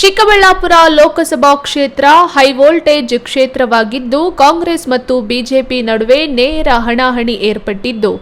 ಚಿಕ್ಕಬಳ್ಳಾಪುರ ಲೋಕಸಭಾ ಕ್ಷೇತ್ರ ಹೈವೋಲ್ಟೇಜ್ ಕ್ಷೇತ್ರವಾಗಿದ್ದು ಕಾಂಗ್ರೆಸ್ ಮತ್ತು ಬಿಜೆಪಿ ನಡುವೆ ನೇರ ಹಣಾಹಣಿ ಏರ್ಪಟ್ಟಿದ್ದು.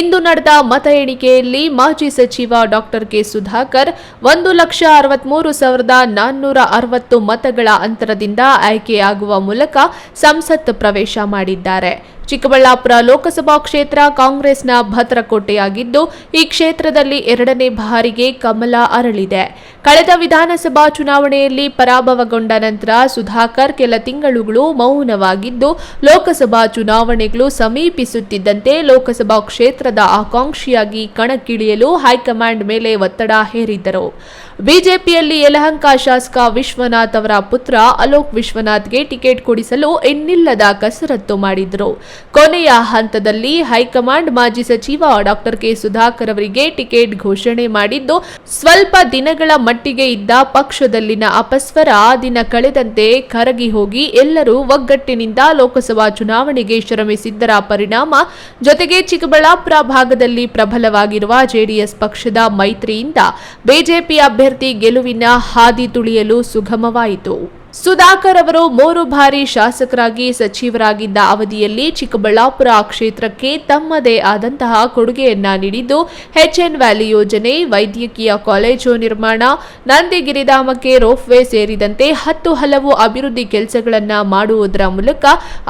ಇಂದು ನಡೆದ ಮತ ಎಣಿಕೆಯಲ್ಲಿ ಮಾಜಿ ಸಚಿವ ಡಾಕ್ಟರ್ ಕೆ ಸುಧಾಕರ್ ಒಂದು ಲಕ್ಷ ಅರವತ್ಮೂರು ಸಾವಿರದ ನಾನ್ನೂರ ಅರವತ್ತು ಮತಗಳ ಅಂತರದಿಂದ ಆಯ್ಕೆಯಾಗುವ ಮೂಲಕ ಸಂಸತ್ ಪ್ರವೇಶ ಮಾಡಿದ್ದಾರೆ. ಚಿಕ್ಕಬಳ್ಳಾಪುರ ಲೋಕಸಭಾ ಕ್ಷೇತ್ರ ಕಾಂಗ್ರೆಸ್ನ ಭದ್ರಕೋಟೆಯಾಗಿದ್ದು, ಈ ಕ್ಷೇತ್ರದಲ್ಲಿ ಎರಡನೇ ಬಾರಿಗೆ ಕಮಲ ಅರಳಿದೆ. ಕಳೆದ ವಿಧಾನಸಭಾ ಚುನಾವಣೆಯಲ್ಲಿ ಪರಾಭವಗೊಂಡ ನಂತರ ಸುಧಾಕರ್ ಕೆಲ ತಿಂಗಳುಗಳು ಮೌನವಾಗಿದ್ದು, ಲೋಕಸಭಾ ಚುನಾವಣೆಗಳು ಸಮೀಪಿಸುತ್ತಿದ್ದಂತೆ ಲೋಕಸಭಾ ಕ್ಷೇತ್ರದ ಆಕಾಂಕ್ಷಿಯಾಗಿ ಕಣಕ್ಕಿಳಿಯಲು ಹೈಕಮಾಂಡ್ ಮೇಲೆ ಒತ್ತಡ ಹೇರಿದ್ದರು. ಬಿಜೆಪಿಯಲ್ಲಿ ಯಲಹಂಕ ಶಾಸಕ ವಿಶ್ವನಾಥ್ ಅವರ ಪುತ್ರ ಅಲೋಕ್ ವಿಶ್ವನಾಥ್ಗೆ ಟಿಕೆಟ್ ಕೊಡಿಸಲು ಇನ್ನಿಲ್ಲದ ಕಸರತ್ತು ಮಾಡಿದ್ರು ಕೊನೆಯ ಹಂತದಲ್ಲಿ ಹೈಕಮಾಂಡ್ ಮಾಜಿ ಸಚಿವ ಡಾಕ್ಟರ್ ಕೆ. ಸುಧಾಕರ್ ಅವರಿಗೆ ಟಿಕೆಟ್ ಘೋಷಣೆ ಮಾಡಿದ್ದು, ಸ್ವಲ್ಪ ದಿನಗಳ ಮಟ್ಟಿಗೆ ಇದ್ದ ಪಕ್ಷದಲ್ಲಿನ ಅಪಸ್ವರ ದಿನ ಕಳೆದಂತೆ ಕರಗಿ ಹೋಗಿ ಎಲ್ಲರೂ ಒಗ್ಗಟ್ಟಿನಿಂದ ಲೋಕಸಭಾ ಚುನಾವಣೆಗೆ ಶ್ರಮಿಸಿದ್ದರ ಪರಿಣಾಮ ಜೊತೆಗೆ ಚಿಕ್ಕಬಳ್ಳಾಪುರ ಭಾಗದಲ್ಲಿ ಪ್ರಬಲವಾಗಿರುವ ಜೆಡಿಎಸ್ ಪಕ್ಷದ ಮೈತ್ರಿಯಿಂದ ಬಿಜೆಪಿ ಅಭ್ಯರ್ಥಿ ಗೆಲುವಿನ ಹಾದಿ ತುಳಿಯಲು ಸುಗಮವಾಯಿತು. ಸುಧಾಕರ್ ಅವರು ಮೂರು ಬಾರಿ ಶಾಸಕರಾಗಿ ಸಚಿವರಾಗಿದ್ದ ಅವಧಿಯಲ್ಲಿ ಚಿಕ್ಕಬಳ್ಳಾಪುರ ಕ್ಷೇತ್ರಕ್ಕೆ ತಮ್ಮದೇ ಆದಂತಹ ಕೊಡುಗೆಯನ್ನ ನೀಡಿದ್ದು ಎಚ್ಎನ್ ವ್ಯಾಲಿ ಯೋಜನೆ, ವೈದ್ಯಕೀಯ ಕಾಲೇಜು ನಿರ್ಮಾಣ ನಂದಿಗಿರಿಧಾಮಕ್ಕೆ ರೋಪ್ವೇ ಸೇರಿದಂತೆ ಹತ್ತು ಹಲವು ಅಭಿವೃದ್ಧಿ ಕೆಲಸಗಳನ್ನು ಮಾಡುವುದರ ಮೂಲಕ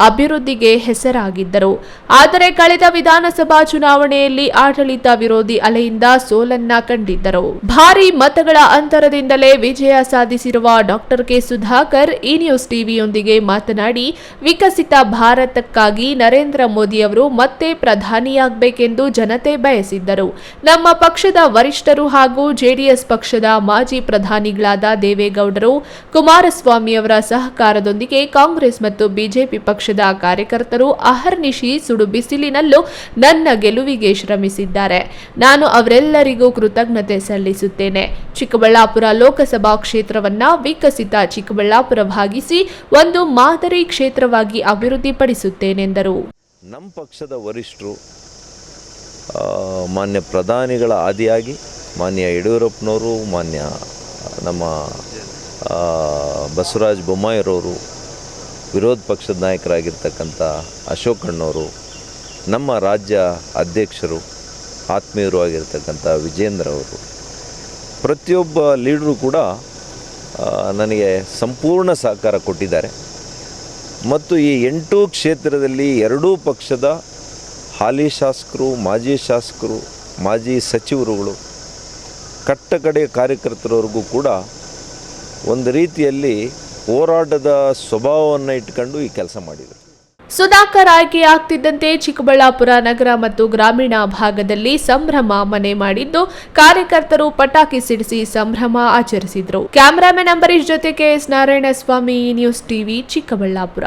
ಅಭಿವೃದ್ಧಿಗೆ ಹೆಸರಾಗಿದ್ದರು. ಆದರೆ ಕಳೆದ ವಿಧಾನಸಭಾ ಚುನಾವಣೆಯಲ್ಲಿ ಆಡಳಿತ ವಿರೋಧಿ ಅಲೆಯಿಂದ ಸೋಲನ್ನ ಕಂಡಿದ್ದರು. ಭಾರಿ ಮತಗಳ ಅಂತರದಿಂದಲೇ ವಿಜಯ ಸಾಧಿಸಿರುವ ಡಾಕ್ಟರ್ ಕೆ ಸುಧಾಕರ್ ಈ ನ್ಯೂಸ್ ಟಿವಿಯೊಂದಿಗೆ ಮಾತನಾಡಿ, ವಿಕಸಿತ ಭಾರತಕ್ಕಾಗಿ ನರೇಂದ್ರ ಮೋದಿ ಅವರು ಮತ್ತೆ ಪ್ರಧಾನಿಯಾಗಬೇಕೆಂದು ಜನತೆ ಬಯಸಿದ್ದರು. ನಮ್ಮ ಪಕ್ಷದ ವರಿಷ್ಠರು ಹಾಗೂ ಜೆಡಿಎಸ್ ಪಕ್ಷದ ಮಾಜಿ ಪ್ರಧಾನಿಗಳಾದ ದೇವೇಗೌಡರು, ಕುಮಾರಸ್ವಾಮಿ ಅವರ ಸಹಕಾರದೊಂದಿಗೆ ಕಾಂಗ್ರೆಸ್ ಮತ್ತು ಬಿಜೆಪಿ ಪಕ್ಷದ ಕಾರ್ಯಕರ್ತರು ಅಹರ್ನಿಶಿ ಸುಡು ಬಿಸಿಲಿನಲ್ಲೂ ನನ್ನ ಗೆಲುವಿಗೆ ಶ್ರಮಿಸಿದ್ದಾರೆ. ನಾನು ಅವರೆಲ್ಲರಿಗೂ ಕೃತಜ್ಞತೆ ಸಲ್ಲಿಸುತ್ತೇನೆ. ಚಿಕ್ಕಬಳ್ಳಾಪುರ ಲೋಕಸಭಾ ಕ್ಷೇತ್ರವನ್ನ ವಿಕಸಿತ ಚಿಕ್ಕಬಳ್ಳಾಪುರವಾಗಿಸಿ ಒಂದು ಮಾದರಿ ಕ್ಷೇತ್ರವಾಗಿ ಅಭಿವೃದ್ಧಿಪಡಿಸುತ್ತೇನೆಂದರು ನಮ್ಮ ಪಕ್ಷದ ವರಿಷ್ಠರು ಮಾನ್ಯ ಪ್ರಧಾನಿಗಳ ಆದಿಯಾಗಿ, ಮಾನ್ಯ ಯಡಿಯೂರಪ್ಪನವರು, ಮಾನ್ಯ ನಮ್ಮ ಬಸವರಾಜ ಬೊಮ್ಮಾಯಿರವರು, ವಿರೋಧ ಪಕ್ಷದ ನಾಯಕರಾಗಿರ್ತಕ್ಕಂಥ ಅಶೋಕ್ ಅಣ್ಣವರು ನಮ್ಮ ರಾಜ್ಯ ಅಧ್ಯಕ್ಷರು, ಆತ್ಮೀಯರು ಆಗಿರ್ತಕ್ಕಂಥ ವಿಜೇಂದ್ರ ಅವರು ಪ್ರತಿಯೊಬ್ಬ ಲೀಡ್ರು ಕೂಡ ನನಗೆ ಸಂಪೂರ್ಣ ಸಹಕಾರ ಕೊಟ್ಟಿದ್ದಾರೆ. ಮತ್ತು ಈ ಎಂಟು ಕ್ಷೇತ್ರದಲ್ಲಿ ಎರಡೂ ಪಕ್ಷದ ಹಾಲಿ ಶಾಸಕರು, ಮಾಜಿ ಶಾಸಕರು, ಮಾಜಿ ಸಚಿವರುಗಳು ಕಟ್ಟಕಡೆಯ ಕಾರ್ಯಕರ್ತರವರೆಗೂ ಕೂಡ ಒಂದು ರೀತಿಯಲ್ಲಿ ಹೋರಾಟದ ಸ್ವಭಾವವನ್ನು ಇಟ್ಕೊಂಡು ಈ ಕೆಲಸ ಮಾಡಿದರು. ಸುಧಾಕರ್ ಆಯ್ಕೆಯಾಗ್ತಿದ್ದಂತೆ ಚಿಕ್ಕಬಳ್ಳಾಪುರ ನಗರ ಮತ್ತು ಗ್ರಾಮೀಣ ಭಾಗದಲ್ಲಿ ಸಂಭ್ರಮ ಮನೆ ಮಾಡಿದ್ದು ಕಾರ್ಯಕರ್ತರು ಪಟಾಕಿ ಸಿಡಿಸಿ ಸಂಭ್ರಮ ಆಚರಿಸಿದ್ರು. ಕ್ಯಾಮರಾಮನ್ ಅಂಬರೀಶ್ ಜೊತೆ KS Narayanaswamy, news TV, Chikkaballapur.